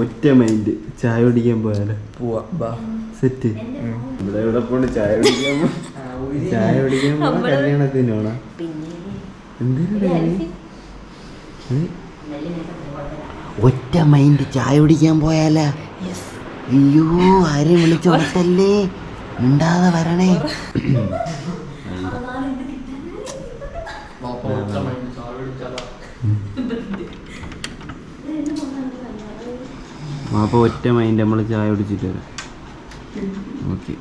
ഒറ്റ മൈൻഡ് ചായ കുടിക്കാൻ പോയാലോ? പോവാ ബാ. സെറ്റ്. ഇവിടെ ഇവിടെ പോണ്ട് ചായ കുടിക്കാൻ ചായ കുടിക്കാൻ പോവാ കല്യാണത്തിനോണ ഒറ്റ മൈൻഡ് ചായ കുടിക്കാൻ പോയാലാ? അയ്യോ ആരെയും വിളിച്ചോട്ടല്ലേ മിണ്ടാതെ വരണേ. അപ്പോൾ ഒറ്റ മൈൻഡ് നമ്മൾ ചായ കുടിച്ചിട്ട് വരാം. ഓക്കെ.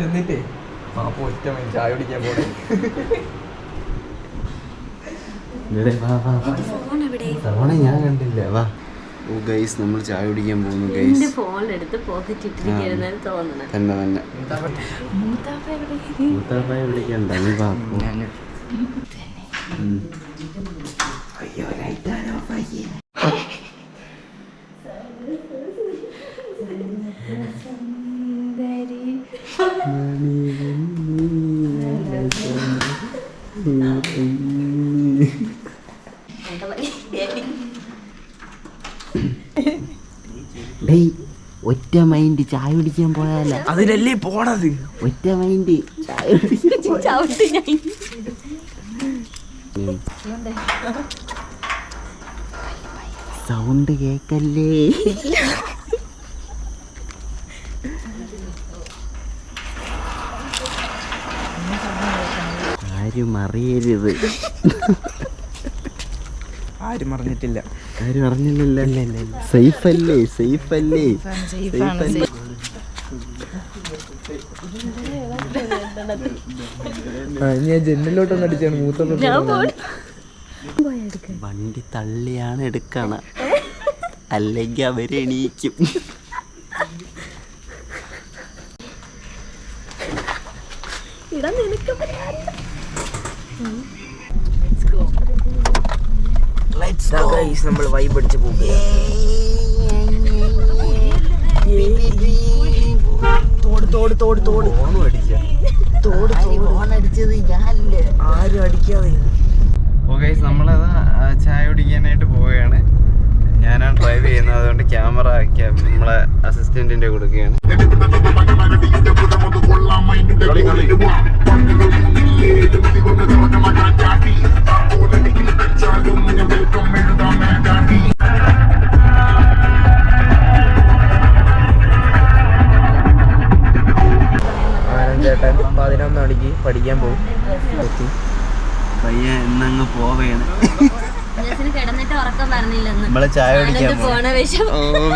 ചെന്നിട്ടേ. പാപ്പ ഒറ്റ മൈൻഡ് ചായ കുടിക്കാൻ പോണേ. ഫോൺ ഞാൻ കണ്ടില്ല. വാ. ഓ ഗൈസ് നമ്മൾ ചായ കുടിക്കാൻ പോകുന്നു ഗൈസ് ഫോൺ എടുത്ത് പോക്കറ്റ് ഇട്ടിരിക്കുന്നതെന്ന് തോന്നണേ തന്നെ തന്നെ. മൂത്താപ്പായ വിളിക്കണ്ട നീ വാ പോ. ഉം. ഡേയ് ഒറ്റ മൈൻഡ് ചായ കുടിക്കാൻ പോയാല? അതിലല്ലേ പോണത്? ഒറ്റ മൈൻഡ് ചായ കുടിക്കാൻ ചവിട്ടി ഞാൻ സൗണ്ട് കേക്കല്ലേ? ആരും അറിയരുത്. ആരും അറിഞ്ഞിട്ടില്ല. ആരും അറിഞ്ഞില്ലല്ലോ. സേഫ് അല്ലേ സേഫ് അല്ലേ സേഫ് അല്ലേ ഞാൻ ജനലിലോട്ടൊന്ന് അടിച്ചാണ് മൂത്ത. വണ്ടി തള്ളിയാണ് എടുക്കണ. അല്ലെങ്കിൽ അവർ എണീക്കും. ഇടാൻ നിനക്ക് നമ്മൾ വൈബ് അടിച്ച് പോകുക തോട് തോട് തോട് തോട്. തോട് അടിച്ചത്? ഞാനല്ലേ? ആരും അടിക്കാതെ. നമ്മളത് ചായ കുടിക്കാനായിട്ട് പോവുകയാണ്. ഞാനാണ് ഡ്രൈവ് ചെയ്യുന്നത്. അതുകൊണ്ട് ക്യാമറ നമ്മളെ അസിസ്റ്റന്റിന്റെ കൊടുക്കുകയാണ്. എന്നങ്ങ് പോവേണ്. നമ്മളെ ചായ കുടിക്കാൻ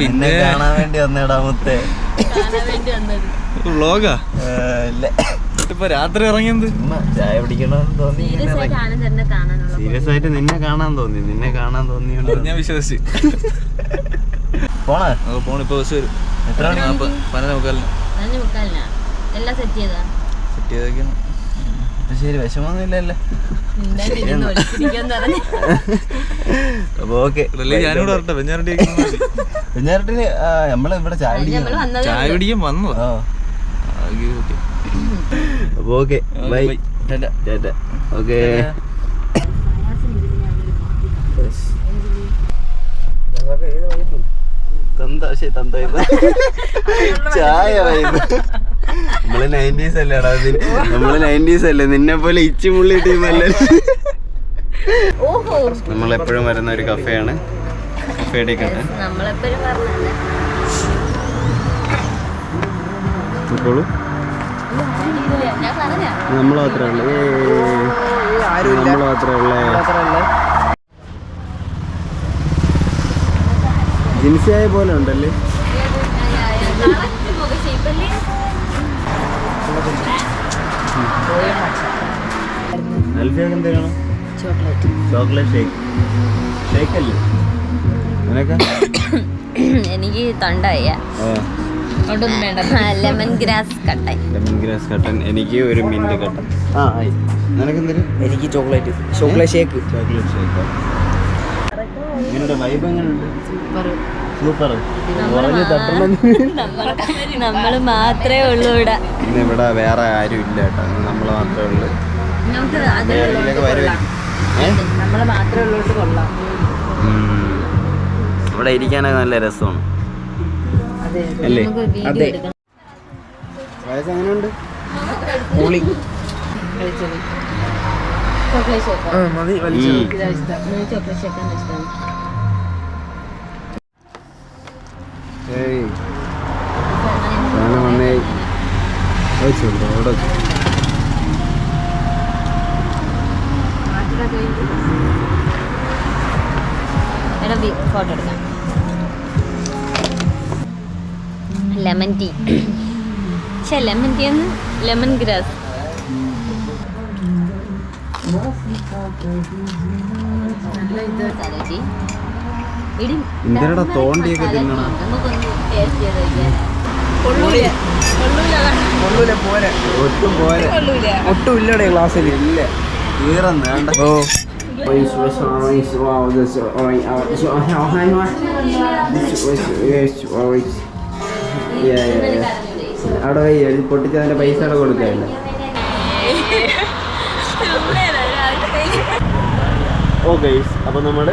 പിന്നെ? കാണാൻ വേണ്ടി വന്നേടാ മുത്തേ. വ്ളോഗാ? ഇല്ല. ഇപ്പൊ രാത്രി ഇറങ്ങിയത് ചായ പിടിക്കണമെന്ന് തോന്നി. സീരിയസ് ആയിട്ട് നിന്നെ കാണാൻ തോന്നി. നിന്നെ കാണാൻ തോന്നി ഞാൻ വിശ്വസിച്ച്. പോണ? പോണം. ഇപ്പൊ ബസ് വരും. എത്ര മണി? പതിനൊന്ന് മുക്കാലിന്. എല്ലാം സെറ്റ് ചെയ്താ സെറ്റ് ചെയ്തേക്കാണ്. അപ്പൊ ശരി വിഷമൊന്നും ഇല്ലല്ലോ മിണ്ടാണ്ടിരുന്ന് ഒളിച്ചിരിക്കാൻ പറഞ്ഞു. അപ്പൊ ഓക്കെ കുഞ്ഞാരട്ടിന് നമ്മൾ ഇവിടെ ചായ ചായ പിടിക്കാൻ വന്നു. ആ. അപ്പൊ ഓക്കെ ബൈ. ഓക്കെ. തന്ത പക്ഷേ തന്ത ചായ വൈബ് നമ്മൾ നയന്റീസ് അല്ലേടാ അതിന് നമ്മൾ നയന്റീസ് അല്ലേ? നിന്നെ പോലെ ഇച്ചിമുള്ളി ടീമല്ലേ നമ്മൾ എപ്പോഴും വരുന്ന ഒരു കഫേയാണ്. കഫേയുടെ കണ്ട നമ്മളെപ്പോഴും പറഞ്ഞല്ലേ ഇപ്പോഴും ഞാൻ പറഞ്ഞ നമ്മൾ മാത്രമേ ഉള്ളൂ. നമ്മൾ മാത്രമേ ഉള്ളേ. ജിൻസിയായ പോലെ ഉണ്ടല്ലേ? അൽഫിയൊക്കെ ചോക്ലേറ്റ് ചോക്ലേറ്റ് ഷേക്ക്. ഷേക്ക് അല്ലേ നിനക്ക് എനിക്ക് തൊണ്ടായ ലെമൺ ഗ്രാസ് കട്ടൻ ലെമൺ ഗ്രാസ് കട്ടൻ എനിക്ക് ഒരു മിന്റ് കട്ടൻ ആ ആയി. നിനക്ക് എന്തിനു? എനിക്ക് chocolate. Chocolate shake. Chocolate shake. എങ്ങനെയുണ്ട് വൈബ് എങ്ങനെയുണ്ട് സൂപ്പർ. നമ്മൾ മാത്രമേ ഉള്ളൂ ഇവിടെ. ഇന്ന് ഇവിടെ വേറെ ആരും ഇല്ല കേട്ടോ. നമ്മൾ മാത്രമേ ഉള്ളൂ. നമ്മൾ മാത്രമേ ഉള്ളൂ കൊള്ളാം. ഇവിടെ ഇരിക്കാനൊക്കെ നല്ല രസമാണ്. അല്ലേ? നമുക്ക് വീഡിയോ അതെ. വയസ്സ് എങ്ങനെയുണ്ട് പൊളി മതി ചോക്ലേറ്റ് ഷേക്കാണ് ഇഷ്ടം. ഏയ്. സാധനം വന്നേ. വെച്ചുണ്ടോ അവിടെ ഫോട്ടോ എടുക്കാം. Lemon tea. പക്ഷേ ലെമൺ ടീ എന്ന്? Lemon grass. എന്തിനടാ തോണ്ടിയൊക്കെ തിന്നണ ഒട്ടും പോരെ ഒട്ടും ഇല്ലടേ ക്ലാസ്സിൽ ഇല്ല തീറന്ന് വേണ്ട ഓ അവിടെ പോയി എഴുതി പൊട്ടിച്ചതിന്റെ പൈസ അവിടെ കൊടുക്കാല്ല ഓ ഗൈസ് അപ്പോൾ നമ്മൾ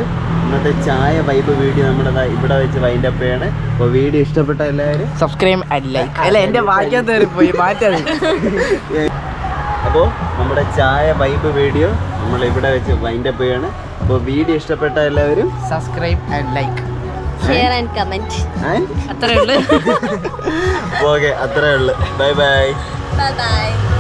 ഇന്നത്തെ ചായ വൈബ് വീഡിയോ നമ്മുടെ ഇവിടെ വെച്ച് വൈൻഡ് അപ്പ് ചെയ്യാണ്. അപ്പോൾ വീഡിയോ ഇഷ്ടപ്പെട്ട എല്ലാവരും സബ്സ്ക്രൈബ് ആൻഡ് ലൈക്ക് അല്ല എന്റെ വാക്യത്ത് പോയി മാറ്റി. അപ്പോൾ നമ്മുടെ ചായ വൈബ് വീഡിയോ നമ്മൾ ഇവിടെ വെച്ച് വൈൻഡ് അപ്പ് ചെയ്യാണ്. അപ്പോൾ വീഡിയോ ഇഷ്ടപ്പെട്ട എല്ലാവരും subscribe and like share and comment അത്രേ ഉള്ളൂ. ഓക്കെ അത്രേ ഉള്ളു. Bye bye bye bye